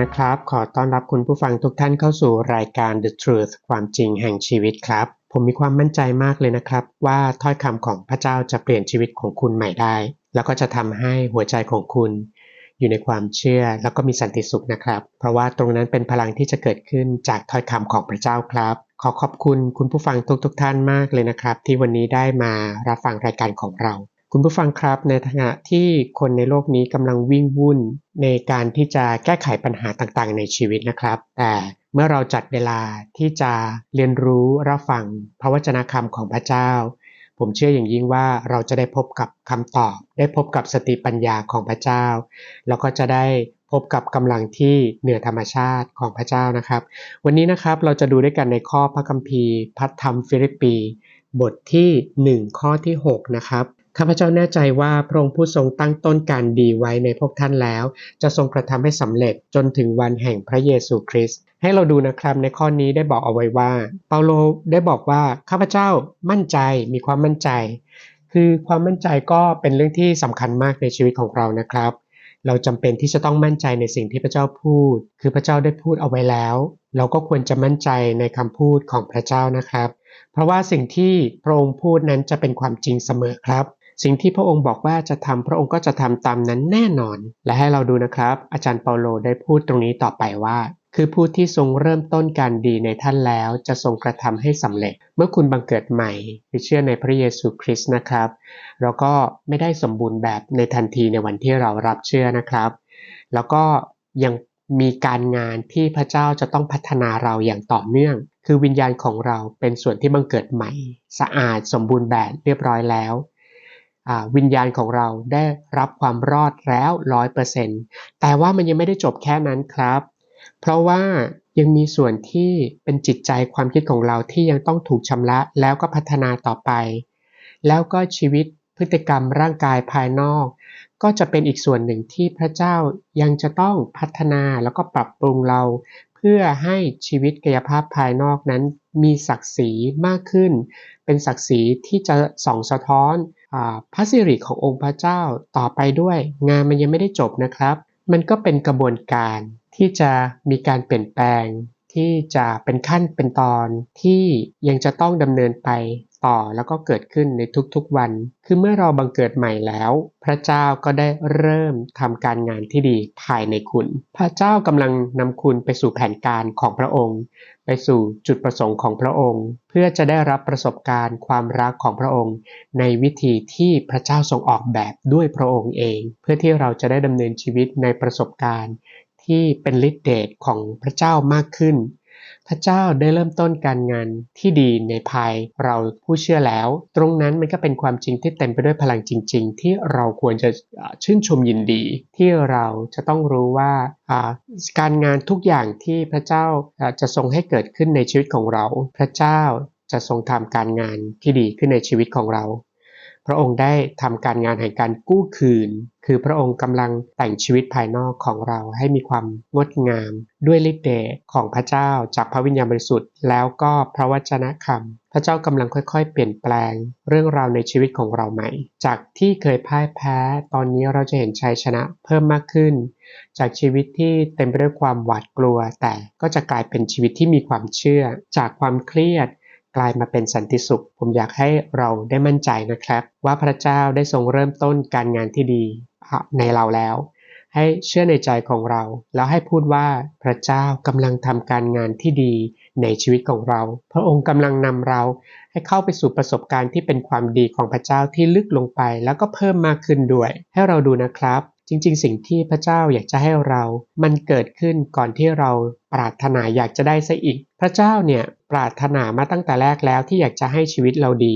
นะครับ ขอต้อนรับคุณผู้ฟังทุกท่านเข้าสู่รายการ The Truth ความจริงแห่งชีวิตครับ ผมมีความมั่นใจมากเลยนะครับ ว่าถ้อยคำของพระเจ้าจะเปลี่ยนชีวิตของคุณใหม่ได้ แล้วก็จะทำให้หัวใจของคุณ อยู่ในความเชื่อแล้วก็มีสันติสุขนะครับ เพราะว่าตรงนั้นเป็นพลังที่จะเกิดขึ้นจากถ้อยคำของพระเจ้าครับ ขอขอบคุณคุณผู้ฟังทุกๆทท่านมากเลยนะครับ ที่วันนี้ได้มารับฟังรายการของเรา คุณผู้ฟังครับในขณะที่คนในโลกนี้กำลังวิ่งวุ่นในการที่จะแก้ไขปัญหาต่างๆ ในชีวิตนะครับแต่เมื่อเราจัดเวลาที่จะเรียนรู้รับฟังพระวจนะคำของพระเจ้า ผมเชื่ออย่างยิ่งว่าเราจะได้พบกับคำตอบ ได้พบกับสติปัญญาของพระเจ้า แล้วก็จะได้พบกับกำลังที่เหนือธรรมชาติของพระเจ้านะครับ วันนี้นะครับเราจะดูด้วยกันในข้อพระคัมภีร์พัฒธรรมฟิลิปปี บทที่ 1 ข้อที่ 6 นะครับ ข้าพเจ้าแน่ใจว่าพระองค์ผู้ทรงตั้งต้นการดีไว้ในพวกท่านแล้ว จะทรงกระทำให้สำเร็จจนถึงวันแห่งพระเยซูคริสต์ให้เราดูนะครับในข้อนี้ได้บอกเอาไว้ว่า เปาโลได้บอกว่าข้าพเจ้ามั่นใจมีความมั่นใจ คือความมั่นใจก็เป็นเรื่องที่สำคัญมากในชีวิตของเรานะครับ เราจำเป็นที่จะต้องมั่นใจในสิ่งที่พระเจ้าพูด คือพระเจ้าได้พูดเอาไว้แล้ว เราก็ควรจะมั่นใจในคำพูดของพระเจ้านะครับ เพราะว่าสิ่งที่พระองค์พูดนั้นจะเป็นความจริงเสมอครับ สิ่งที่พระองค์บอกว่าจะทำพระองค์ก็จะทำตามนั้นแน่นอน และให้เราดูนะครับ อาจารย์เปาโลได้พูดตรงนี้ต่อไปว่าคือผู้ที่ทรงเริ่มต้นการดีในท่านแล้วจะทรงกระทำให้สำเร็จ เมื่อคุณบังเกิดใหม่คือเชื่อในพระเยซูคริสต์นะครับเราก็ไม่ได้สมบูรณ์แบบในทันทีในวันที่เรารับเชื่อนะครับ แล้วก็ยังมีการงานที่พระเจ้าจะต้องพัฒนาเราอย่างต่อเนื่อง คือวิญญาณของเราเป็นส่วนที่บังเกิดใหม่ สะอาดสมบูรณ์แบบเรียบร้อยแล้ว วิญญาณของเราได้รับความรอดแล้วร้อยเปอร์เซ็นต์แต่ว่ามันยังไม่ได้จบแค่นั้นครับ เพราะว่ายังมีส่วนที่เป็นจิตใจความคิดของเราที่ยังต้องถูกชำระแล้วก็พัฒนาต่อไป แล้วก็ชีวิตพฤติกรรมร่างกายภายนอก ก็จะเป็นอีกส่วนหนึ่งที่พระเจ้ายังจะต้องพัฒนาแล้วก็ปรับปรุงเรา เพื่อให้ชีวิตกายภาพภายนอกนั้นมีศักดิ์ศรีมากขึ้น เป็นศักดิ์ศรีที่จะส่องสะท้อน พระสิริขององค์พระเจ้าต่อไปด้วย งานมันยังไม่ได้จบนะครับ มันก็เป็นกระบวนการที่จะมีการเปลี่ยนแปลง ที่จะเป็นขั้นเป็นตอนที่ยังจะต้องดำเนินไปต่อแล้วก็เกิดขึ้นในทุกๆวัน คือเมื่อเราบังเกิดใหม่แล้ว พระเจ้าก็ได้เริ่มทำการงานที่ดีภายในคุณ พระเจ้ากำลังนำคุณไปสู่แผนการของพระองค์ ไปสู่จุดประสงค์ของพระองค์ เพื่อจะได้รับประสบการณ์ความรักของพระองค์ ในวิธีที่พระเจ้าทรงออกแบบด้วยพระองค์เอง เพื่อที่เราจะได้ดำเนินชีวิตในประสบการณ์ ที่เป็นฤทธิเดชของพระเจ้ามากขึ้น พระเจ้าได้เริ่มต้นการงานที่ดีในภายเราผู้เชื่อแล้ว ตรงนั้นมันก็เป็นความจริงที่เต็มไปด้วยพลังจริง ๆ ที่เราควรจะชื่นชมยินดี ที่เราจะต้องรู้ว่าการงานทุกอย่างที่พระเจ้าจะทรงให้เกิดขึ้นในชีวิตของเรา พระเจ้าจะทรงทำการงานที่ดีขึ้นในชีวิตของเรา พระองค์ได้ทำการงานแห่งการกู้คืน คือพระองค์กำลังแต่งชีวิตภายนอกของเราให้มีความงดงาม ด้วยฤทธิ์เดชของพระเจ้าจากพระวิญญาณบริสุทธิ์ แล้วก็พระวจนะคำพระเจ้ากำลังค่อยๆ เปลี่ยนแปลง เรื่องราวในชีวิตของเราใหม่ จากที่เคยพ่ายแพ้ ตอนนี้เราจะเห็นชัยชนะเพิ่มมากขึ้น จากชีวิตที่เต็มไปด้วยความหวาดกลัว แต่ก็จะกลายเป็นชีวิตที่มีความเชื่อ จากความเครียด กลายมาเป็นสันติสุข ผมอยากให้เราได้มั่นใจนะครับ ว่าพระเจ้าได้ทรงเริ่มต้นการงานที่ดีในเราแล้ว ให้เชื่อในใจของเรา แล้วให้พูดว่าพระเจ้ากำลังทำการงานที่ดีในชีวิตของเรา พระองค์กำลังนำเราให้เข้าไปสู่ประสบการณ์ที่เป็นความดีของพระเจ้าที่ลึกลงไป แล้วก็เพิ่มมากขึ้นด้วย ให้เราดูนะครับ จริง ๆ สิ่งที่พระเจ้าอยากจะให้เรา มันเกิดขึ้นก่อนที่เราปรารถนาอยากจะได้ซะอีก พระเจ้าเนี่ยปรารถนามาตั้งแต่แรกแล้วที่อยากจะให้ชีวิตเราดี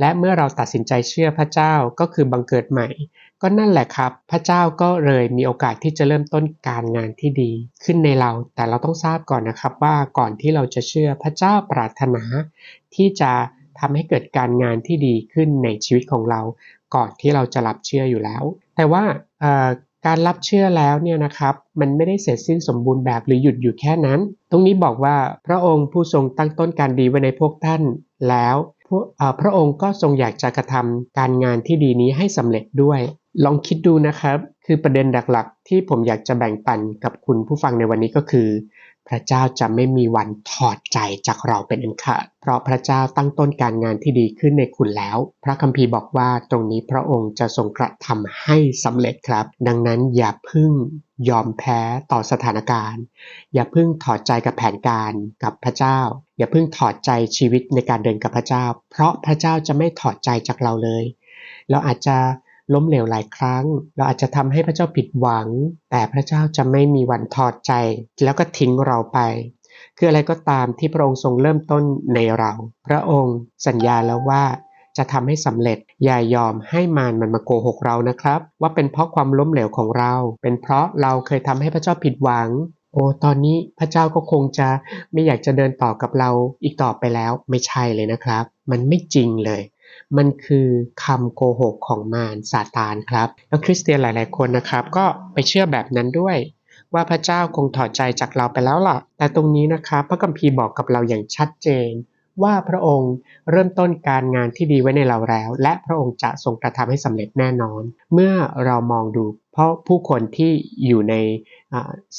และเมื่อเราตัดสินใจเชื่อพระเจ้าก็คือบังเกิดใหม่ ก็นั่นแหละครับ พระเจ้าก็เลยมีโอกาสที่จะเริ่มต้นการงานที่ดีขึ้นในเรา แต่เราต้องทราบก่อนนะครับว่าก่อนที่เราจะเชื่อพระเจ้าปรารถนา ที่จะทำให้เกิดการงานที่ดีขึ้นในชีวิตของเรา ก่อนที่เราจะรับเชื่ออยู่แล้ว แต่ว่า การรับเชื่อแล้วเนี่ยนะครับ มันไม่ได้เสร็จสิ้นสมบูรณ์แบบหรือหยุดอยู่แค่นั้น ตรงนี้บอกว่าพระองค์ผู้ทรงตั้งต้นการดีไว้ในพวกท่านแล้วพระองค์ก็ทรงอยากจะกระทำการงานที่ดีนี้ให้สำเร็จด้วย ลองคิดดูนะครับ คือประเด็นหลักๆ ที่ผมอยากจะแบ่งปันกับคุณผู้ฟังในวันนี้ก็คือ พระเจ้าจะไม่มีวันถอดใจจากเราเป็นอันขาด เพราะพระเจ้าตั้งต้นการงานที่ดีขึ้นในคุณแล้ว พระคัมภีร์บอกว่าตรงนี้พระองค์จะทรงกระทำให้สำเร็จครับ ดังนั้นอย่าพึ่งยอมแพ้ต่อสถานการณ์ อย่าพึ่งถอดใจกับแผนการกับพระเจ้า อย่าพึ่งถอดใจชีวิตในการเดินกับพระเจ้า เพราะพระเจ้าจะไม่ถอดใจจากเราเลย เราอาจจะ ล้มเหลวหลายครั้ง เราอาจจะทำให้พระเจ้าผิดหวัง แต่พระเจ้าจะไม่มีวันถอดใจ แล้วก็ทิ้งเราไป คืออะไรก็ตามที่พระองค์ทรงเริ่มต้นในเรา พระองค์สัญญาแล้วว่าจะทำให้สำเร็จ อย่ายอมให้มารมันมาโกหกเรานะครับ ว่าเป็นเพราะความล้มเหลวของเรา เป็นเพราะเราเคยทำให้พระเจ้าผิดหวัง โอ้ตอนนี้พระเจ้าก็คงจะไม่อยากจะเดินต่อกับเราอีกต่อไปแล้วไม่ใช่เลยนะครับ มันไม่จริงเลย มันคือคำโกหกของมารซาตานครับ แล้วคริสเตียนหลาย ๆ คนนะครับ ก็ไปเชื่อแบบนั้นด้วย ว่าพระเจ้าคงถอดใจจากเราไปแล้วล่ะ แต่ตรงนี้นะครับพระคัมภีร์บอกกับเราอย่างชัดเจน ว่าพระองค์เริ่มต้นการงานที่ดีไว้ในเราแล้ว และพระองค์จะทรงกระทำให้สำเร็จแน่นอน เมื่อเรามองดู เพราะผู้คนที่อยู่ใน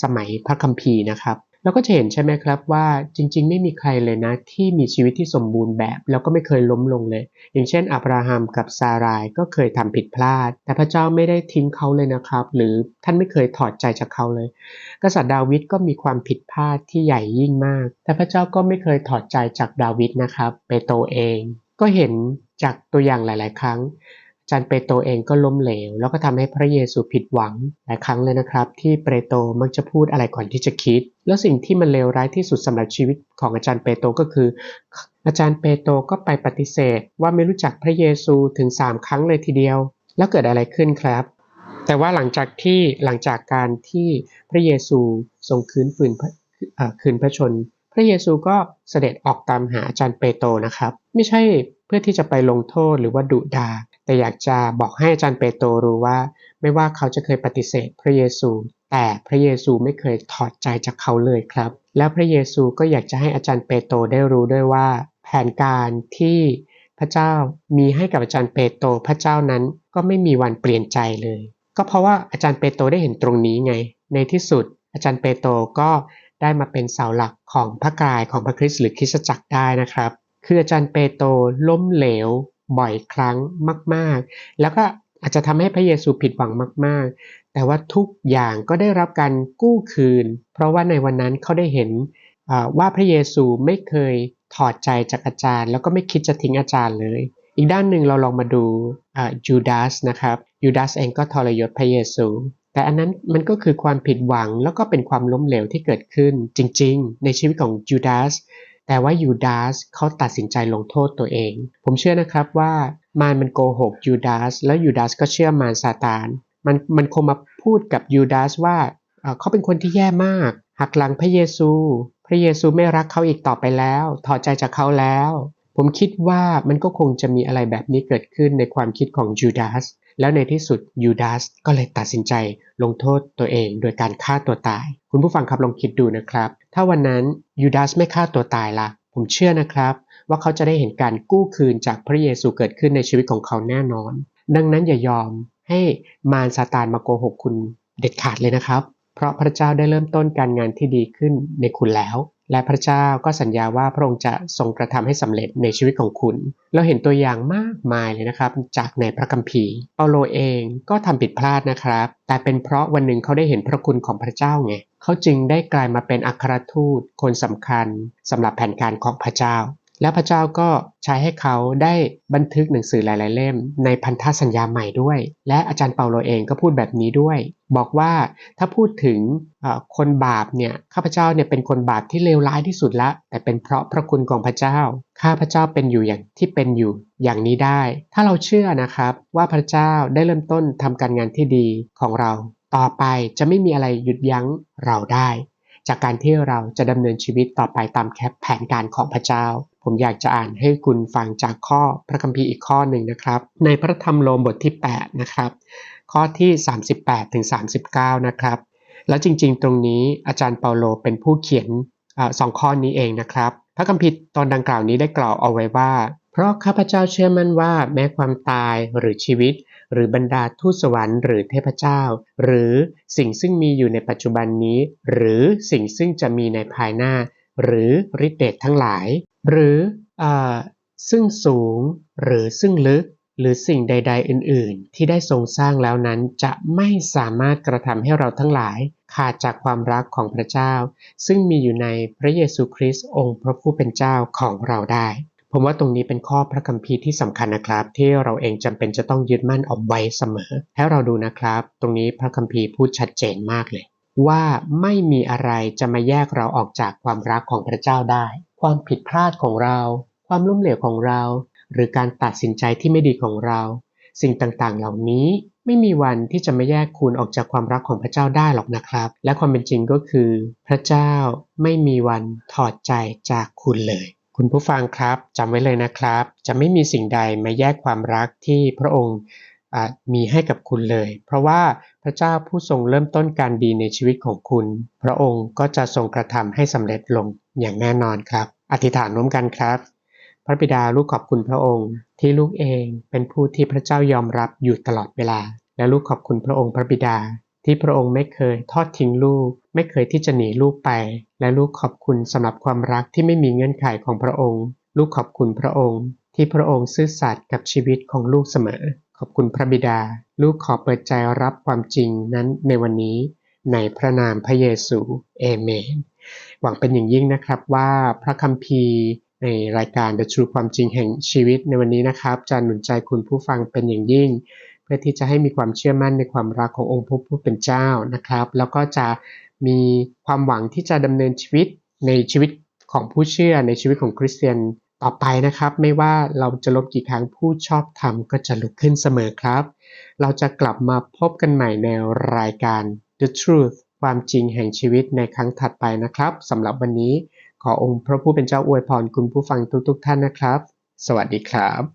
สมัยพระคัมภีร์นะครับ เราก็จะเห็นใช่ไหมครับว่าจริง ๆ ไม่มีใครเลยนะ ที่มีชีวิตที่สมบูรณ์แบบ แล้วก็ไม่เคยล้มลงเลย อย่างเช่น อับราฮัมกับซารายก็เคยทำผิดพลาด แต่พระเจ้าไม่ได้ทิ้งเขาเลยนะครับ หรือท่านไม่เคยถอดใจจากเขาเลย กษัตริย์ดาวิดก็มีความผิดพลาดที่ใหญ่ยิ่งมาก แต่พระเจ้าก็ไม่เคยถอดใจจากดาวิดนะครับเปโตรเอง ก็เห็นจากตัวอย่างหลาย ๆ ครั้งจารย์เปโตรเองก็ล้มเหลว แล้วก็ทำให้พระเยซูผิดหวังหลายครั้งเลยนะครับ ที่เปโตรมักจะพูดอะไรก่อนที่จะคิด แล้วสิ่งที่มันเลวร้ายที่สุดสำหรับชีวิตของอาจารย์เปโตรก็คือ อาจารย์เปโตรก็ไปปฏิเสธ ว่าไม่รู้จักพระเยซูถึง 3 ครั้งเลยทีเดียว แล้วเกิดอะไรขึ้นครับ แต่ว่าหลังจากที่หลังจากการที่พระเยซูทรงคืนฝืนคืนพระชน พระเยซูก็เสด็จออกตามหาอาจารย์เปโตรนะครับ ไม่ใช่เพื่อที่จะไปลงโทษหรือว่าดุดาแต่อยากจะบอกให้อาจารย์เปโตรรู้ว่า ไม่ว่าเขาจะเคยปฏิเสธพระเยซู แต่พระเยซูไม่เคยถอดใจจากเขาเลยครับ แล้วพระเยซูก็อยากจะให้อาจารย์เปโตรได้รู้ด้วยว่า แผนการที่พระเจ้ามีให้กับอาจารย์เปโตรพระเจ้านั้นก็ไม่มีวันเปลี่ยนใจเลย ก็เพราะว่าอาจารย์เปโตรได้เห็นตรงนี้ไง ในที่สุด อาจารย์เปโตรก็ได้มาเป็นเสาหลักของพระกายของพระคริสต์หรือคริสตจักรได้นะครับ คืออาจารย์เปโตรล้มเหลวบ่อยครั้งมาก ๆ แล้วก็ อาจจะทำให้พระเยซูผิดหวังมาก ๆ แต่ว่าทุกอย่างก็ได้รับการกู้คืน เพราะว่าในวันนั้นเขาได้เห็นว่าพระเยซูไม่เคยถอดใจจากอาจารย์ แล้วก็ไม่คิดจะทิ้งอาจารย์เลย อีกด้านหนึ่งเราลองมาดูยูดาสนะครับยูดาสเองก็ทรยศพระเยซู แต่อันนั้นมันก็คือความผิดหวังแล้วก็เป็นความล้มเหลวที่เกิดขึ้นจริง ๆ ในชีวิตของยูดาสแต่ว่ายูดาสเขาตัดสินใจลงโทษตัวเอง ผมเชื่อนะครับว่า มารมันโกหกยูดาสแล้วยูดาสก็เชื่อมารซาตานมันมันคงมาพูดกับยูดาสว่าเขาเป็นคนที่แย่มาก หักหลังพระเยซู พระเยซูไม่รักเขาอีกต่อไปแล้ว ถอดใจจากเขาแล้ว ผมคิดว่ามันก็คงจะมีอะไรแบบนี้เกิดขึ้นในความคิดของยูดาสแล้วในที่สุดยูดาสก็เลยตัดสินใจลงโทษตัวเองโดยการฆ่าตัวตาย คุณผู้ฟังครับลองคิดดูนะครับ ถ้าวันนั้นยูดาสไม่ฆ่าตัวตายละ่ะ ผมเชื่อนะครับ ว่าเขาจะได้เห็นการกู้คืนจากพระเยซูเกิดขึ้นในชีวิตของเขาแน่นอน ดังนั้นอย่ายอมให้มารซาตานมาโกหกคุณเด็ดขาดเลยนะครับ เพราะพระเจ้าได้เริ่มต้นการงานที่ดีขึ้นในคุณแล้ว และพระเจ้าก็สัญญาว่าพระองค์จะทรงกระทำให้สำเร็จในชีวิตของคุณ เราเห็นตัวอย่างมากมายเลยนะครับ จากในพระคัมภีร์เปาโลเองก็ทำผิดพลาดนะครับ แต่เป็นเพราะวันหนึ่งเขาได้เห็นพระคุณของพระเจ้าไงเขาจึงได้กลายมาเป็นอัครทูตคนสำคัญสำหรับแผนการของพระเจ้า แล้วพระเจ้าก็ใช้ให้เขาได้บันทึกหนังสือหลาย ๆ เล่ม ในพันธสัญญาใหม่ด้วย และอาจารย์เปาโลเองก็พูดแบบนี้ด้วย บอกว่าถ้าพูดถึงคนบาปเนี่ยข้าพเจ้าเนี่ยเป็นคนบาปที่เลวร้ายที่สุดละ แต่เป็นเพราะพระคุณของพระเจ้า ข้าพระเจ้าเป็นอยู่อย่างที่เป็นอยู่อย่างนี้ได้ ถ้าเราเชื่อนะครับว่าพระเจ้าได้เริ่มต้นทำการงานที่ดีของเรา ต่อไปจะไม่มีอะไรหยุดยั้งเราได้ จากการที่เราจะดำเนินชีวิตต่อไปตามแคปแผนการของพระเจ้า ผมอยากจะอ่านให้คุณฟังจากข้อพระคัมภีร์อีกข้อหนึ่งนะครับ ในพระธรรมโลมบทที่ 8 นะครับ ข้อที่ 38ถึง39 นะครับ แล้วจริงๆ ตรงนี้อาจารย์เปาโลเป็นผู้เขียนอสองข้อนี้เองนะครับ พระคัมภีร์ตอนดังกล่าวนี้ได้กล่าวเอาไว้ว่า เพราะข้าพเจ้าเชื่อมั่นว่าแม้ความตายหรือชีวิต หรือบรรดาทูตสวรรค์หรือเทพเจ้า หรือสิ่งซึ่งมีอยู่ในปัจจุบันนี้ หรือสิ่งซึ่งจะมีในภายหน้า หรือฤทธิเดชทั้งหลาย หรืออ่อซึ่งสูงหรือซึ่งลึกหรือสิ่งใด ๆ อื่น ๆ ที่ได้ทรงสร้างแล้วนั้นจะไม่สามารถกระทำให้เราทั้งหลาย ขาดจากความรักของพระเจ้า ซึ่งมีอยู่ในพระเยซูคริสต์องค์พระผู้เป็นเจ้าของเราได้ ผมว่าตรงนี้เป็นข้อพระคัมภีร์ที่สำคัญนะครับ ที่เราเองจำเป็นจะต้องยึดมั่นเอาไว้เสมอ ให้เราดูนะครับ ตรงนี้พระคัมภีร์พูดชัดเจนมากเลย ว่าไม่มีอะไรจะมาแยกเราออกจากความรักของพระเจ้าได้ ความผิดพลาดของเรา ความล้มเหลวของเรา หรือการตัดสินใจที่ไม่ดีของเรา สิ่งต่างๆ เหล่านี้ไม่มีวันที่จะมาแยกคุณออกจากความรักของพระเจ้าได้หรอกนะครับ และความเป็นจริงก็คือ พระเจ้าไม่มีวันถอดใจจากคุณเลย คุณผู้ฟังครับจำไว้เลยนะครับ จะไม่มีสิ่งใดมาแยกความรักที่พระองค์ มีให้กับคุณเลย เพราะว่าพระเจ้าผู้ทรงเริ่มต้นการดีในชีวิตของคุณ พระองค์ก็จะทรงกระทำให้สำเร็จลงอย่างแน่นอนครับ อธิษฐานร่วมกันครับ พระบิดาลูกขอบคุณพระองค์ ที่ลูกเองเป็นผู้ที่พระเจ้ายอมรับอยู่ตลอดเวลา และลูกขอบคุณพระองค์พระบิดา ที่พระองค์ไม่เคยทอดทิ้งลูก ไม่เคยที่จะหนีลูกไป และลูกขอบคุณสำหรับความรักที่ไม่มีเงื่อนไขของพระองค์ ลูกขอบคุณพระองค์ ที่พระองค์ซื่อสัตย์กับชีวิตของลูกเสมอ ขอบคุณพระบิดา ลูกขอเปิดใจรับความจริงนั้นในวันนี้ในพระนามพระเยซูเอเมน หวังเป็นอย่างยิ่งนะครับว่าพระคัมภีร์ในรายการ The True ความจริงแห่งชีวิตในวันนี้นะครับ จะหนุนใจคุณผู้ฟังเป็นอย่างยิ่ง เพื่อที่จะให้มีความเชื่อมั่นในความรักขององค์พระผู้เป็นเจ้านะครับ แล้วก็จะมีความหวังที่จะดำเนินชีวิตในชีวิตของผู้เชื่อในชีวิตของคริสเตียน ต่อไปนะครับ ไม่ว่าเราจะลบกี่ครั้งผู้ชอบทำก็จะลุกขึ้นเสมอครับ เราจะกลับมาพบกันใหม่ในรายการ The Truth ความจริงแห่งชีวิตในครั้งถัดไปนะครับสำหรับวันนี้ขอองค์พระผู้เป็นเจ้าอวยพรคุณผู้ฟังทุกๆท่านนะครับ สวัสดีครับ